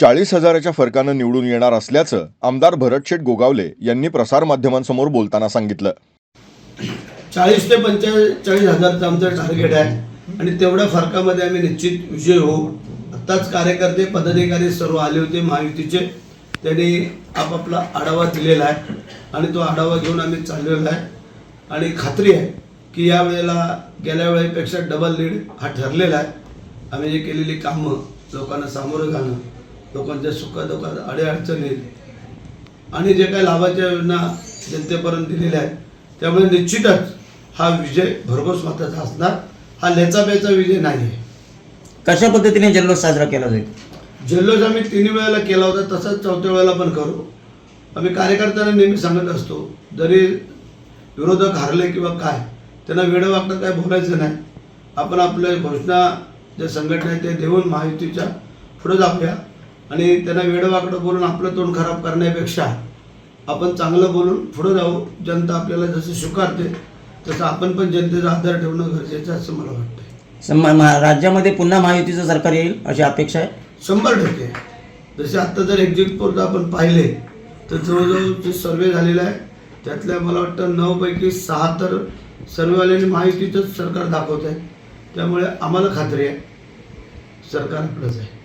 चाळीस हजाराच्या फरकानं निवडून येणार असल्याचं आमदार भरतशेठ गोगावले यांनी प्रसारमाध्यमांसमोर बोलताना सांगितलं. चाळीस ते पंचेचाळीस हजारचं आमचं टार्गेट आहे. आणि तेवढ्या फरकामध्ये आम्ही निश्चित विजय होऊ. आत्ताच कार्यकर्ते पदाधिकारी सर्व आले होते महायुतीचे. त्यांनी आपापला आढावा दिलेला आहे. आणि तो आढावा घेऊन आम्ही चाललेलो आहे. आणि खात्री आहे की या वेळेला गेल्या वेळेपेक्षा डबल लीड हा ठरलेला आहे. आम्ही जे केलेली कामं लोकांना सामोरं घालणं लोकांच्या सुखदुःखात अडीअडचणीत आणि जे काही लाभाच्या योजना जनतेपर्यंत दिलेल्या आहेत त्यामुळे निश्चितच हा विजय भरघोस मताचा असणार. हा लेचापेचा विजय नाही आहे. कशा पद्धतीने जल्लोष साजरा केला जाईल? जल्लोष आम्ही तिन्ही वेळेला केला होता तसंच चौथ्या वेळेला पण करू. आम्ही कार्यकर्त्यांना नेहमी सांगत असतो जरी विरोधक हारले किंवा काय त्यांना वेडवाकडं काय बोलायचं नाही. आपण आपल्या घोषणा ज्या संघटना आहेत ते देऊन महायुतीच्या पुढे जाऊया. आणि त्यांना वेडवाकडं बोलून आपलं तोंड खराब करण्यापेक्षा आपण चांगलं बोलून पुढे जाऊ. जनता आपल्याला जसं स्वीकारते तसं आपण पण जनतेचा आदर ठेवणं गरजेचं आहे असं मला वाटतं सम- राज्यामध्ये पुन्हा महायुतीचं सरकार येईल अशी अपेक्षा आहे? शंभर टक्के. जसे आत्ता जर एक्झिट पोल आपण पाहिले तर जवळजवळ जे सर्वे झालेला आहे त्यातल्या मला वाटतं नऊपैकी सहा तर सर्वेवाल्यांनी माहितीचंच सरकार दाखवत आहे त्यामुळे आम्हाला खात्री आहे. सरकार आपलंच आहे